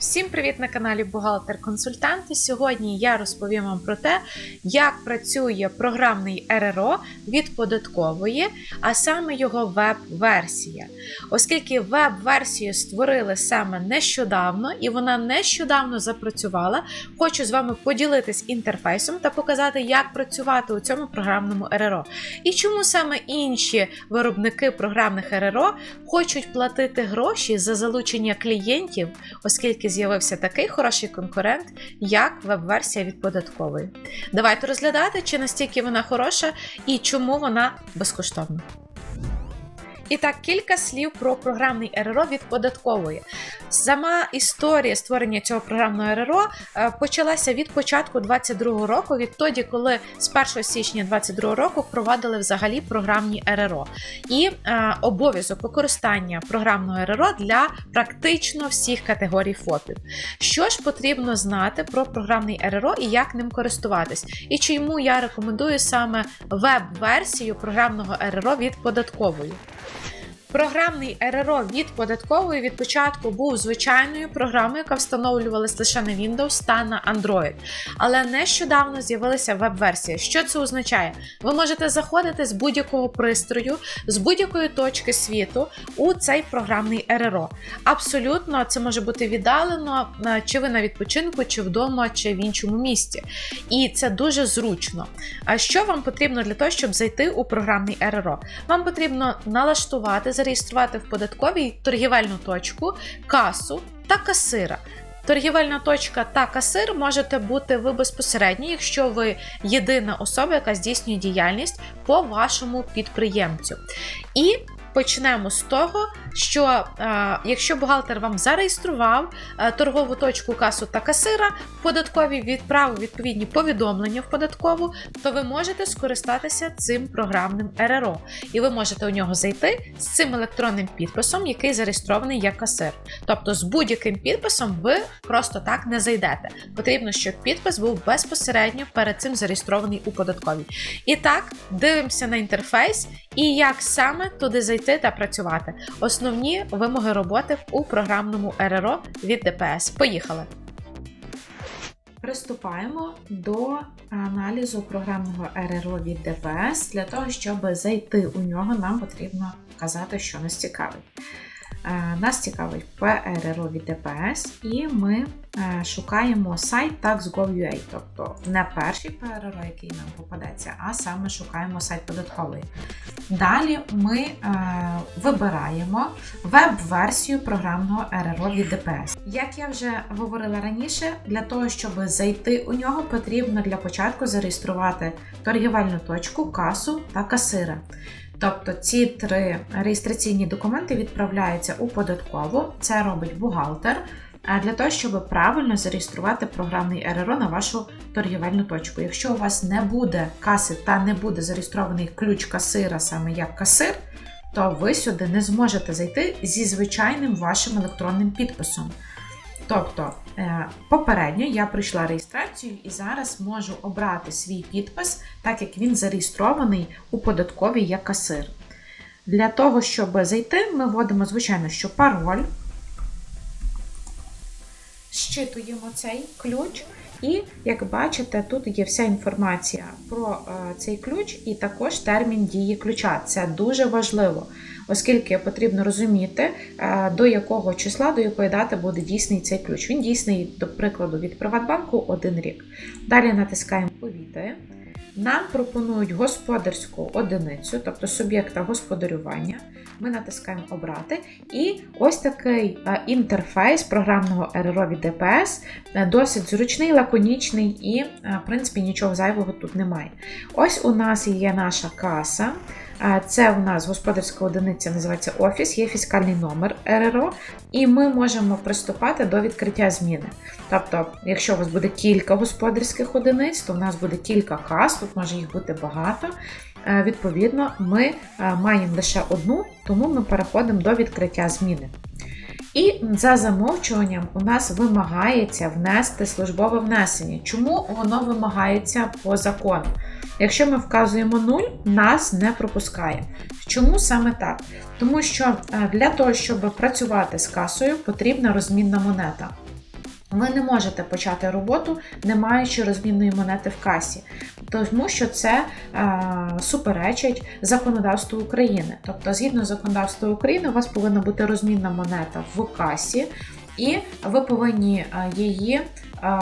Всім привіт на каналі Бухгалтер-консультант. І Сьогодні я розповім вам про те, як працює програмний РРО від податкової, а саме його веб-версія. Оскільки веб-версію створили саме нещодавно, і вона нещодавно запрацювала, хочу з вами поділитись інтерфейсом та показати, як працювати у цьому програмному РРО. І чому саме інші виробники програмних РРО хочуть платити гроші за залучення клієнтів, оскільки з'явився такий хороший конкурент, як веб-версія від податкової. Давайте розглядати, чи настільки вона хороша і чому вона безкоштовна. І так, кілька слів про програмний РРО від податкової. Сама історія створення цього програмного РРО е, почалася від початку 2022 року, відтоді, коли з 1 січня 2022 року впровадили взагалі програмні РРО і е, обов'язок використання програмного РРО для практично всіх категорій ФОПів. Що ж потрібно знати про програмний РРО і як ним користуватись? І чому я рекомендую саме веб-версію програмного РРО від податкової? Програмний РРО від податкової від початку був звичайною програмою, яка встановлювалася лише на Windows та на Android. Але нещодавно з'явилася веб-версія. Що це означає? Ви можете заходити з будь-якого пристрою, з будь-якої точки світу у цей програмний РРО. Абсолютно, це може бути віддалено, е, чи ви на відпочинку, чи вдома, чи в іншому місці. І це дуже зручно. А що вам потрібно для того, щоб зайти у програмний РРО? Вам потрібно налаштувати зареєструвати в податковій торгівельну точку, касу та касира. Торгівельна точка та касир можете бути ви безпосередньо, якщо ви єдина особа, яка здійснює діяльність по вашому підприємцю. І Почнемо з того, що е, якщо бухгалтер вам зареєстрував е, торгову точку касу та касира, податкові відправив відповідні повідомлення в податкову, то ви можете скористатися цим програмним РРО. І ви можете у нього зайти з цим електронним підписом, який зареєстрований як касир. Тобто з будь-яким підписом ви просто так не зайдете. Потрібно, щоб підпис був безпосередньо перед цим зареєстрований у податковій. І так, дивимося на інтерфейс і як саме туди зайти та працювати. Основні вимоги роботи у програмному РРО від ДПС. Поїхали! Приступаємо до аналізу програмного РРО від ДПС. Для того, щоб зайти у нього, нам потрібно вказати, що нас цікавить. Е, нас цікавить ПРРО від ДПС, і ми е, шукаємо сайт tax.gov.ua, тобто не перший ПРРО, який нам попадеться, а саме шукаємо сайт податковий. Далі ми е, вибираємо веб-версію програмного РРО від ДПС. Як я вже говорила раніше, для того, щоб зайти у нього, потрібно для початку зареєструвати торгівельну точку, касу та касира. Тобто ці три реєстраційні документи відправляються у податкову, це робить бухгалтер, для того, щоб правильно зареєструвати програмний РРО на вашу торгівельну точку. Якщо у вас не буде каси та не буде зареєстрований ключ касира саме як касир, то ви сюди не зможете зайти зі звичайним вашим електронним підписом. Тобто, е, попередньо я пройшла реєстрацію і зараз можу обрати свій підпис, так як він зареєстрований у податковій як касир. Для того, щоб зайти, ми вводимо, звичайно, що пароль, щитуємо цей ключ. І, як бачите, тут є вся інформація про е, цей ключ і також термін дії ключа. Це дуже важливо оскільки потрібно розуміти, е, до якого числа, до якої дати буде дійсний цей ключ. Він дійсний, до прикладу, від Приватбанку один рік. Далі натискаємо Повіти. Нам пропонують господарську одиницю, тобто суб'єкта господарювання. Ми натискаємо Обрати. І ось такий е, інтерфейс програмного РРО від ДПС е, досить зручний, лаконічний і, в принципі, нічого зайвого тут немає. Ось у нас є наша каса. Це у нас господарська одиниця, називається Офіс, є фіскальний номер РРО, і ми можемо приступати до відкриття зміни. Тобто, якщо у вас буде кілька господарських одиниць, то у нас буде кілька кас, тут може їх бути багато. Е, відповідно, ми е, маємо лише одну, тому ми переходимо до відкриття зміни. І за замовчуванням у нас вимагається внести службове внесення. Чому воно вимагається по закону? Якщо ми вказуємо 0, нас не пропускає. Чому саме так? Тому що е, для того, щоб працювати з касою, потрібна розмінна монета. ви не можете почати роботу, не маючи розмінної монети в касі, тому що це е, суперечить законодавству України. Тобто, згідно законодавства України, у вас повинна бути розмінна монета в касі, і ви повинні е, її е,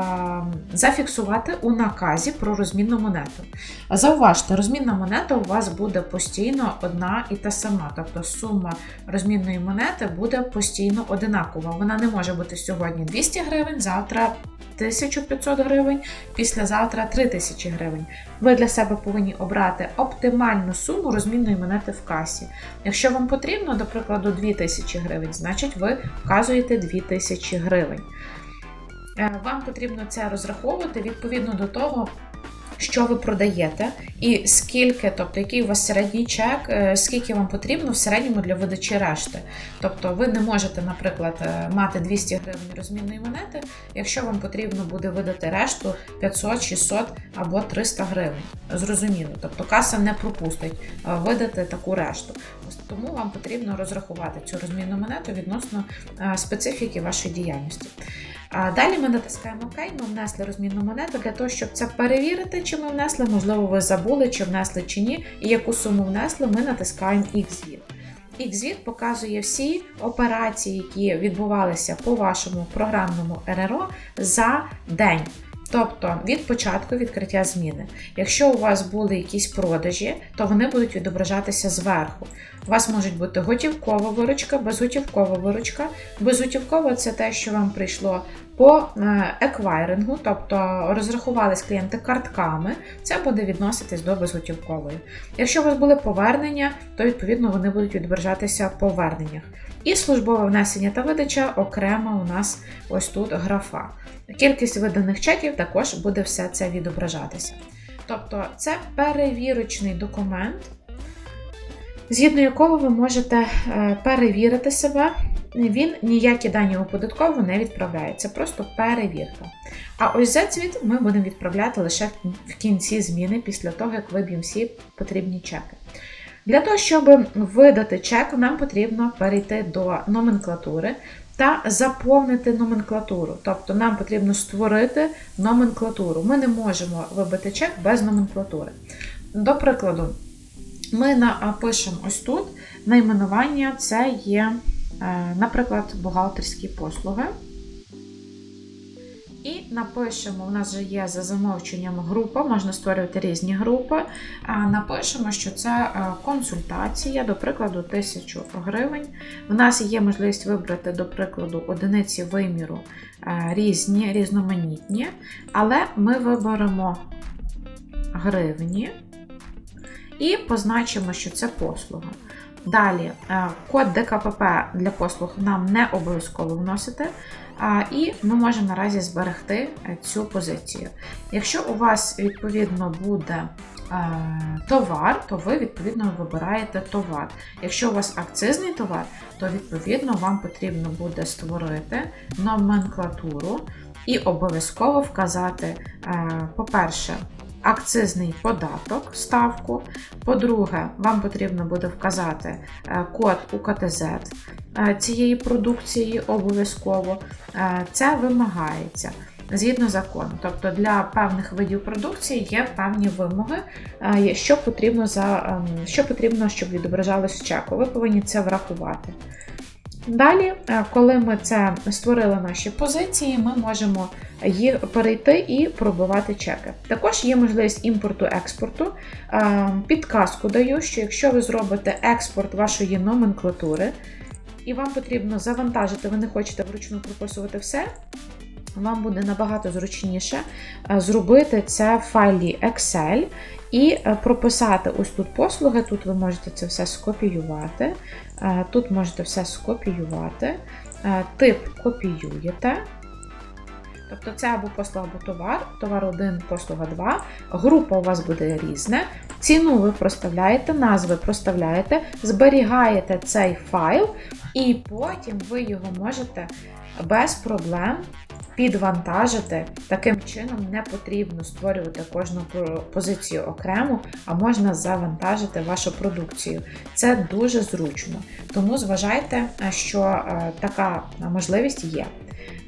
зафіксувати у наказі про розмінну монету. Зауважте, розмінна монета у вас буде постійно одна і та сама, тобто сума розмінної монети буде постійно одинакова. Вона не може бути сьогодні 200 гривень, завтра 1500 гривень, післязавтра 3000 гривень. Ви для себе повинні обрати оптимальну суму розмінної монети в касі. Якщо вам потрібно, до прикладу, 2000 гривень, значить ви вказуєте 2000 гривень. Е, Вам потрібно це розраховувати відповідно до того, що ви продаєте, і скільки, тобто який у вас середній чек, е, скільки вам потрібно в середньому для видачі решти. Тобто ви не можете, наприклад, е, мати 200 гривень розмінної монети, якщо вам потрібно буде видати решту 500, 600 або 300 гривень. Зрозуміло, тобто каса не пропустить е, видати таку решту. Тому вам потрібно розрахувати цю розмінну монету відносно специфіки вашої діяльності. А далі ми натискаємо ОК, ми внесли розмінну монету для того, щоб це перевірити, чи ми внесли, можливо, ви забули, чи внесли чи ні, і яку суму внесли, ми натискаємо XVID. XVID показує всі операції, які відбувалися по вашому програмному РРО за день. Тобто від початку відкриття зміни. Якщо у вас були якісь продажі, то вони будуть відображатися зверху. У вас можуть бути готівкова виручка, безготівкова виручка. Безготівкова це те, що вам прийшло по е, еквайрингу, тобто розрахувались клієнти картками, це буде відноситись до безготівкової. Якщо у вас були повернення, то відповідно вони будуть відображатися по поверненнях. І службове внесення та видача окремо у нас ось тут графа. Кількість виданих чеків також буде все це відображатися. Тобто це перевірочний документ, згідно якого ви можете е, перевірити себе. Він ніякі дані у податкову не відправляє, це просто перевірка. А ось зацвіт ми будемо відправляти лише в кінці зміни, після того, як виб'ємо всі потрібні чеки. Для того, щоб видати чек, нам потрібно перейти до номенклатури та заповнити номенклатуру. Тобто нам потрібно створити номенклатуру. Ми не можемо вибити чек без номенклатури. До прикладу, ми напишемо ось тут найменування це є, е, наприклад, бухгалтерські послуги. І напишемо, у нас вже є за замовченням група, можна створювати різні групи. Напишемо, що це е, консультація, до прикладу, 1000 гривень. У нас є можливість вибрати, до прикладу, одиниці виміру е, різні, різноманітні, але ми виберемо гривні і позначимо, що це послуга. Далі, е, код ДКПП для послуг нам не обов'язково вносити, і ми можемо наразі зберегти е, цю позицію. Якщо у вас, відповідно, буде е, товар, то ви, відповідно, вибираєте товар. Якщо у вас акцизний товар, то, відповідно, вам потрібно буде створити номенклатуру і обов'язково вказати, по-перше, акцизний податок, ставку. По-друге, вам потрібно буде вказати е, код УКТЗ е, цієї продукції обов'язково. Е, це вимагається. Згідно закону, тобто для певних видів продукції є певні вимоги, що потрібно, за, ем, що потрібно, щоб відображалось в чеку. Ви повинні це врахувати. Далі, е, коли ми це створили наші позиції, ми можемо їх перейти і пробивати чеки. Також є можливість імпорту-експорту. Е, підказку даю, що якщо ви зробите експорт вашої номенклатури, і вам потрібно завантажити, ви не хочете вручну прописувати все. Вам буде набагато зручніше е, зробити це в файлі Excel і прописати ось тут послуги. Тут ви можете це все скопіювати. Е, тут можете все скопіювати, е, тип копіюєте. Тобто це або послуга, або товар, товар 1, послуга 2. Група у вас буде різна. Ціну ви проставляєте, назви проставляєте, зберігаєте цей файл, і потім ви його можете без проблем підвантажити. Таким чином не потрібно створювати кожну позицію окремо, а можна завантажити вашу продукцію. Це дуже зручно. Тому зважайте, що е, така можливість є.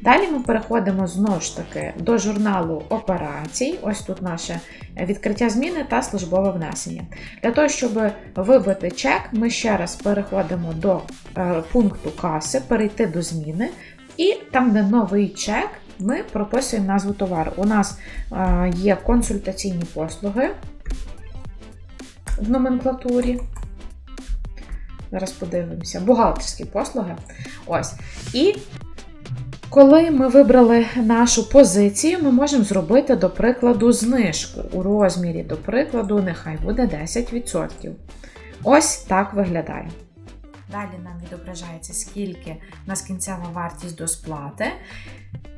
Далі ми переходимо знову ж таки до журналу операцій. Ось тут наше відкриття зміни та службове внесення. Для того, щоб вибити чек, ми ще раз переходимо до е, пункту каси, перейти до зміни, і там, де новий чек, ми прописуємо назву товару. У нас е, є консультаційні послуги в номенклатурі. Зараз подивимося, бухгалтерські послуги. Ось. І коли ми вибрали нашу позицію, ми можемо зробити, до прикладу, знижку у розмірі, до прикладу, нехай буде 10%. Ось так виглядає. Далі нам відображається, скільки у нас кінцева вартість до сплати.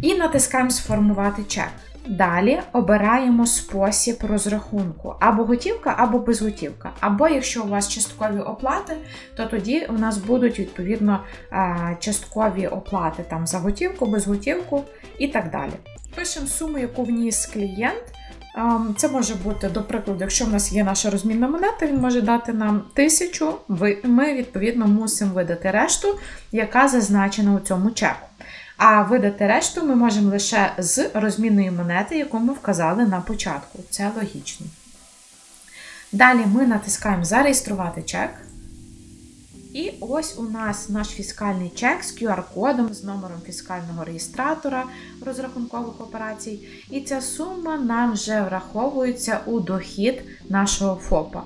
І натискаємо Сформувати чек. Далі обираємо спосіб розрахунку або готівка, або безготівка. Або якщо у вас часткові оплати, то тоді у нас будуть відповідно часткові оплати там за готівку, безготівку і так далі. Пишемо суму, яку вніс клієнт. Це може бути, до прикладу, якщо в нас є наша розмінна монета, він може дати нам тисячу, ми відповідно мусимо видати решту, яка зазначена у цьому чеку. А видати решту ми можемо лише з розмінної монети, яку ми вказали на початку. Це логічно. Далі ми натискаємо Зареєструвати чек. І ось у нас наш фіскальний чек з QR-кодом, з номером фіскального реєстратора розрахункових операцій. І ця сума нам вже враховується у дохід нашого ФОПа.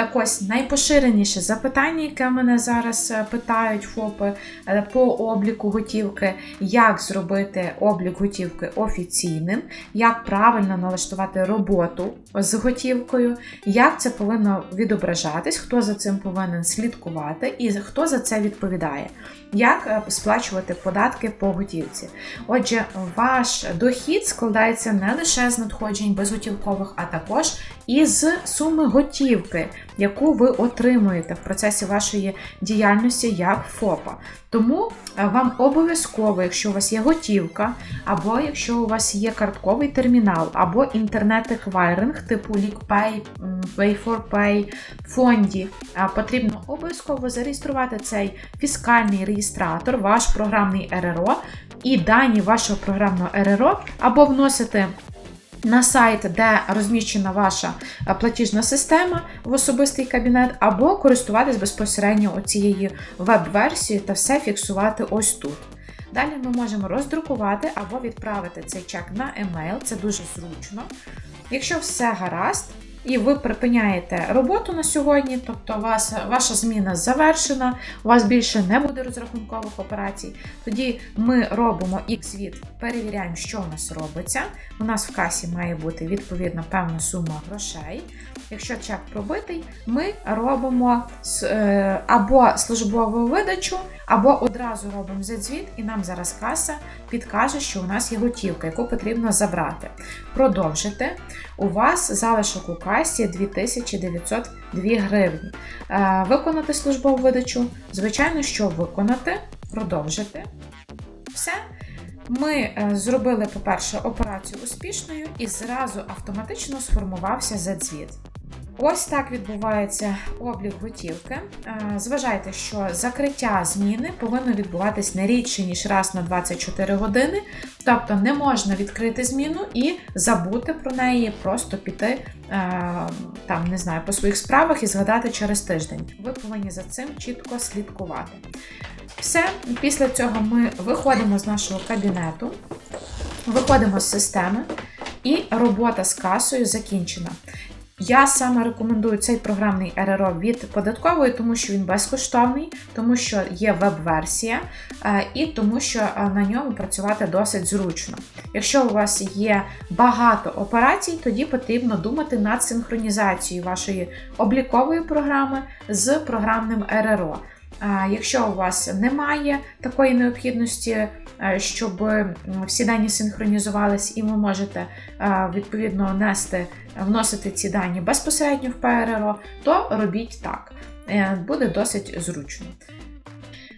Так ось найпоширеніше запитання, яке мене зараз е, питають ФОПи е, по обліку готівки, як зробити облік готівки офіційним, як правильно налаштувати роботу з готівкою, як це повинно відображатись, хто за цим повинен слідкувати і хто за це відповідає, як е, сплачувати податки по готівці. Отже, ваш дохід складається не лише з надходжень безготівкових, а також із суми готівки яку ви отримуєте в процесі вашої діяльності як ФОПа. Тому е, вам обов'язково, якщо у вас є готівка, або якщо у вас є картковий термінал, або інтернет-еквайринг типу LeakPay, Pay4Pay, фонді, е, потрібно обов'язково зареєструвати цей фіскальний реєстратор, ваш програмний РРО, і дані вашого програмного РРО або вносити на сайт, де розміщена ваша е, платіжна система в особистий кабінет, або користуватись безпосередньо цією веб-версією та все фіксувати ось тут. Далі ми можемо роздрукувати або відправити цей чек на емейл, це дуже зручно. Якщо все гаразд, і ви припиняєте роботу на сьогодні, тобто вас, ваша зміна завершена, у вас більше не буде розрахункових операцій. Тоді ми робимо X-від, перевіряємо, що у нас робиться. У нас в касі має бути відповідна певна сума грошей. Якщо чек пробитий, ми робимо е, або службову видачу, або одразу робимо задзвіт, і нам зараз каса підкаже, що у нас є готівка, яку потрібно забрати. Продовжити. У вас залишок у касі 2902 гривні. Е, виконати службову видачу. Звичайно, що виконати, продовжити. Все. Ми е, зробили, по-перше, операцію успішною і зразу автоматично сформувався задзвіт. Ось так відбувається облік готівки. Е, зважайте, що закриття зміни повинно відбуватись не рідше, ніж раз на 24 години. Тобто не можна відкрити зміну і забути про неї, просто піти е, там, не знаю, по своїх справах і згадати через тиждень. Ви повинні за цим чітко слідкувати. Все, після цього ми виходимо з нашого кабінету, виходимо з системи. І робота з касою закінчена. Я саме рекомендую цей програмний РРО від податкової, тому що він безкоштовний, тому що є веб-версія, е, і тому що е, на ньому працювати досить зручно. Якщо у вас є багато операцій, тоді потрібно думати над синхронізацією вашої облікової програми з програмним РРО. Якщо у вас немає такої необхідності, е, щоб всі дані синхронізувались, і ви можете відповідно нести, вносити ці дані безпосередньо в ПРРО, то робіть так. Е, буде досить зручно.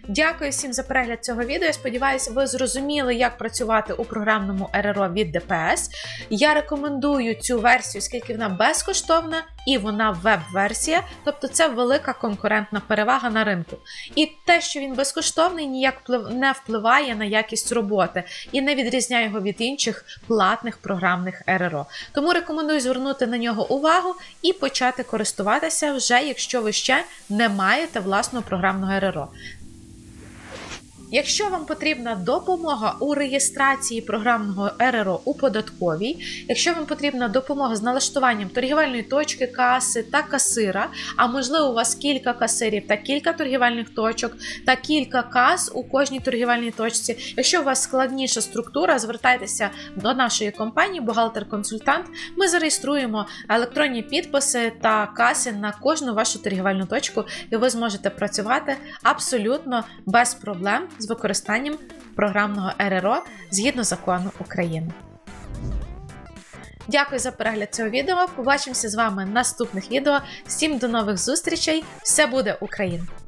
Дякую всім за перегляд цього відео. Я сподіваюся, ви зрозуміли, як працювати у програмному РРО від ДПС. Я рекомендую цю версію, оскільки вона безкоштовна і вона веб-версія, тобто це велика конкурентна перевага на ринку. І те, що він безкоштовний, ніяк не впливає на якість роботи і не відрізняє його від інших платних програмних РРО. Тому рекомендую звернути на нього увагу і почати користуватися вже, якщо ви ще не маєте власного програмного РРО. Якщо вам потрібна допомога у реєстрації програмного РРО у податковій, якщо вам потрібна допомога з налаштуванням торгівельної точки, каси та касира, а можливо у вас кілька касирів та кілька торгівельних точок та кілька кас у кожній торгівельній точці. Якщо у вас складніша структура, звертайтеся до нашої компанії Бухгалтер-консультант. Ми зареєструємо електронні підписи та каси на кожну вашу торгівельну точку, і ви зможете працювати абсолютно без проблем з використанням програмного РРО згідно закону України. Дякую за перегляд цього відео. Побачимося з вами в наступних відео. Всім до нових зустрічей! Все буде Україна!